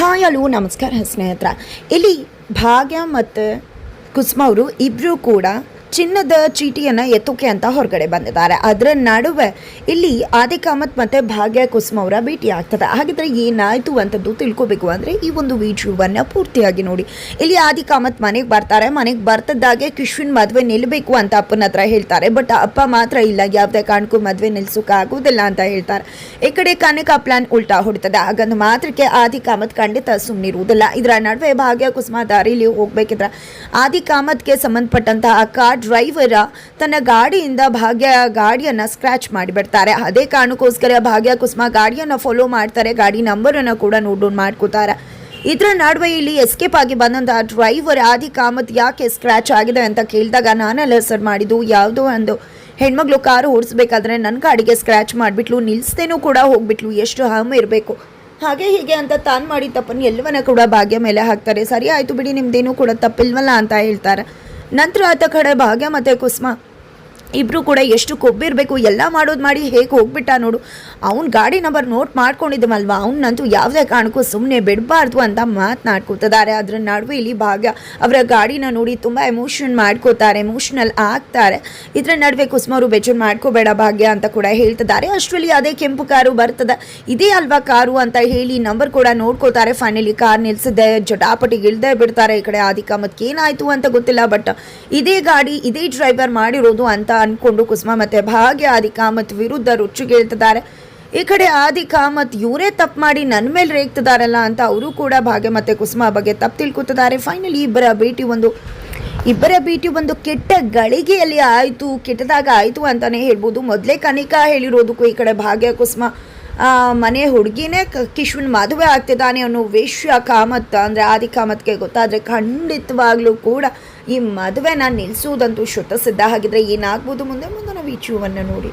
Hi hello ನಮಸ್ಕಾರ ಸ್ನೇಹಿತರ. ಇಲ್ಲಿ ಭಾಗ್ಯ ಮತ್ತು ಕುಸುಮ ಅವರು ಇಬ್ಬರೂ ಕೂಡ ಚಿನ್ನದ ಚೀಟಿಯನ್ನು ಎತ್ತೋಕೆ ಅಂತ ಹೊರಗಡೆ ಬಂದಿದ್ದಾರೆ. ಅದರ ನಡುವೆ ಇಲ್ಲಿ ಆದಿಕಾಮತ್ ಮತ್ತು ಭಾಗ್ಯ ಕುಸುಮ ಅವರ ಭೇಟಿ ಆಗ್ತದೆ. ಹಾಗಿದ್ರೆ ಏನಾಯಿತು ಅಂತದ್ದು ತಿಳ್ಕೊಬೇಕು ಅಂದರೆ ಈ ಒಂದು ವಿಡಿಯೋವನ್ನು ಪೂರ್ತಿಯಾಗಿ ನೋಡಿ. ಇಲ್ಲಿ ಆದಿಕಾಮತ್ ಮನೆಗೆ ಬರ್ತಾರೆ. ಮನೆಗೆ ಬರ್ತದಾಗೆ ಕಿಶ್ವಿನ್ ಮದುವೆ ನಿಲ್ಲಬೇಕು ಅಂತ ಅಪ್ಪನ ಹತ್ರ ಹೇಳ್ತಾರೆ. ಬಟ್ ಅಪ್ಪ ಮಾತ್ರ ಇಲ್ಲ. ಯಾವುದೇ ಕಾರಣಕ್ಕೂ ಮದುವೆ ನಿಲ್ಸೋಕೆ ಆಗೋದಿಲ್ಲ ಅಂತ ಹೇಳ್ತಾರೆ. ಈ ಕಡೆ ಕನಕ ಪ್ಲಾನ್ ಉಲ್ಟಾ ಹೊಡಿತದೆ. ಹಾಗಂದು ಮಾತ್ರಕ್ಕೆ ಆದಿ ಕಾಮತ್ ಖಂಡಿತ ಸುಮ್ಮನಿರುವುದಿಲ್ಲ ಇದರ ನಡುವೆ ಭಾಗ್ಯ ಕುಸುಮ ದಾರಿಲಿ ಹೋಗ್ಬೇಕಿದ್ರೆ ಆದಿ ಕಾಮತ್ಗೆ ಸಂಬಂಧಪಟ್ಟಂತಹ ಆ ಕಾರ್ ಡ್ರೈವರ ತನ್ನ ಗಾಡಿಯಿಂದ ಭಾಗ್ಯ ಗಾಡಿಯನ್ನ ಸ್ಕ್ರಾಚ್ ಮಾಡಿಬಿಡ್ತಾರೆ ಅದೇ ಕಾರಣಕ್ಕೋಸ್ಕರ ಭಾಗ್ಯ ಕುಸುಮ ಗಾಡಿಯನ್ನ ಫಾಲೋ ಮಾಡ್ತಾರೆ. ಗಾಡಿ ನಂಬರನ್ನು ಕೂಡ ನೋಟ್ ಡೌನ್ ಮಾಡ್ಕೋತಾರೆ. ಇದರ ನಡುವೆ ಇಲ್ಲಿ ಎಸ್ಕೇಪ್ ಆಗಿ ಬಂದಂತಹ ಡ್ರೈವರ್ ಆದಿ ಕಾಮತ್ ಯಾಕೆ ಸ್ಕ್ರಾಚ್ ಆಗಿದೆ ಅಂತ ಕೇಳಿದಾಗ ನಾನೆಲ್ಲ ಸರ್ ಮಾಡಿದ್ದು ಯಾವುದೋ ಒಂದು. ಹೆಣ್ಮಗಳು ಕಾರು ಓಡಿಸ್ಬೇಕಾದ್ರೆ ನನ್ನ ಗಾಡಿಗೆ ಸ್ಕ್ರ್ಯಾಚ್ ಮಾಡಿಬಿಟ್ಲು ನಿಲ್ಲಿಸ್ದೇನೂ ಕೂಡ ಹೋಗ್ಬಿಟ್ಲು, ಎಷ್ಟು ಹಮ್ ಇರಬೇಕು. ಹಾಗೆ ಹೀಗೆ ಅಂತ ತಾನು ಮಾಡಿ ತಪ್ಪನ್ನು ಎಲ್ಲವನ್ನ ಕೂಡ ಭಾಗ್ಯ ಮೇಲೆ ಹಾಕ್ತಾರೆ. ಸರಿ ಆಯಿತು ಬಿಡಿ, ನಿಮ್ದೇನೂ ಕೂಡ ತಪ್ಪಿಲ್ವಲ್ಲ ಅಂತ ಹೇಳ್ತಾರೆ. ನಂತರ ಆತ ಕಡೆ ಭಾಗ್ಯ ಮತ್ತು ಕುಸುಮ. ಇಬ್ಬರು ಕೂಡ ಎಷ್ಟು ಕೊಬ್ಬಿರಬೇಕು, ಎಲ್ಲ ಮಾಡೋದು ಮಾಡಿ ಹೇಗೆ ಹೋಗ್ಬಿಟ್ಟ ನೋಡು. ಅವ್ನ ಗಾಡಿ ನಂಬರ್ ನೋಟ್ ಮಾಡ್ಕೊಂಡಿದ್ದಮಲ್ವ ಅವ್ನಂತೂ ಯಾವುದೇ ಕಾರಣಕ್ಕೂ ಸುಮ್ಮನೆ ಬಿಡಬಾರ್ದು ಅಂತ ಮಾತನಾಡ್ಕೋತಿದ್ದಾರೆ ಅದರ ನಡುವೆ ಇಲ್ಲಿ ಭಾಗ್ಯ ಅವರ ಗಾಡಿನ ನೋಡಿ ತುಂಬ ಎಮೋಷನ್ ಮಾಡ್ಕೋತಾರೆ ಎಮೋಷನಲ್ ಆಗ್ತಾರೆ. ಇದರ ನಡುವೆ ಕುಸುಮರು ಬೆಚ್ಚನ್ ಮಾಡ್ಕೋಬೇಡ ಭಾಗ್ಯ ಅಂತ ಕೂಡ ಹೇಳ್ತಿದ್ದಾರೆ. ಅಷ್ಟರಲ್ಲಿ ಅದೇ ಕೆಂಪು ಕಾರು ಬರ್ತದೆ. ಇದೇ ಅಲ್ವಾ ಕಾರು ಅಂತ ಹೇಳಿ ನಂಬರ್ ಕೂಡ ನೋಡ್ಕೋತಾರೆ. ಫೈನಲಿ ಕಾರ್ ನಿಲ್ಸಿದೆ ಜಟಾಪಟಿ ಇಳ್ದೇ ಬಿಡ್ತಾರೆ ಈ ಕಡೆ ಆದಿಕ. ಮತ್ತೆ ಏನಾಯಿತು ಅಂತ ಗೊತ್ತಿಲ್ಲ ಬಟ್ ಇದೇ ಗಾಡಿ, ಇದೇ ಡ್ರೈವರ್ ಮಾಡಿರೋದು ಅಂತ ಅನ್ಕೊಂಡು ಕುಸುಮ ಮತ್ತೆ ಭಾಗ್ಯ ಆದಿ ಕಾಮತ್ ವಿರುದ್ಧ ರುಚಿಗೇಳ್ತಿದ್ದಾರೆ ಈ ಕಡೆ ಆದಿ ಕಾಮತ್ ಇವರೇ ತಪ್ಪು ಮಾಡಿ ನನ್ನ ಮೇಲೆ ರೇಗ್ತಿದಾರಲ್ಲ ಅಂತ ಅವರು ಕೂಡ ಭಾಗ್ಯ ಮತ್ತೆ ಕುಸುಮ ಬಗ್ಗೆ ತಪ್ಪು ತಿಳ್ಕೊತಿದ್ದಾರೆ. ಫೈನಲಿ ಇಬ್ಬರ ಭೇಟಿ ಒಂದು, ಇಬ್ಬರ ಭೇಟಿ ಒಂದು ಕೆಟ್ಟ ಗಳಿಗೆಯಲ್ಲಿ ಆಯಿತು, ಕೆಟ್ಟದಾಗ ಆಯಿತು ಅಂತಲೇ ಹೇಳ್ಬೋದು. ಮೊದಲೇ ಕನಿಕಾ ಹೇಳಿರೋದಕ್ಕೂ ಈ ಕಡೆ ಭಾಗ್ಯ, ಕುಸುಮ ಮನೆ ಹುಡುಗಿನೇ ಕಿಶ್ವನ್ ಮದುವೆ ಆಗ್ತಿದ್ದಾನೆ ಅನ್ನೋ ವಿಶ್ವ ಕಾಮತ್ ಅಂದರೆ ಆದಿ ಕಾಮತ್ಗೆ ಗೊತ್ತಾದರೆ ಖಂಡಿತವಾಗ್ಲೂ ಕೂಡ ಈ ಮದುವೆನ ನಿಲ್ಲಿಸುವುದಂತೂ ಶುದ್ಧ ಸಿದ್ಧ ಹಾಗಿದ್ರೆ ಏನಾಗ್ಬೋದು ಮುಂದೆ ಮುಂದೆ ನಾವು ಈ ಚೂವನ್ನು ನೋಡಿ.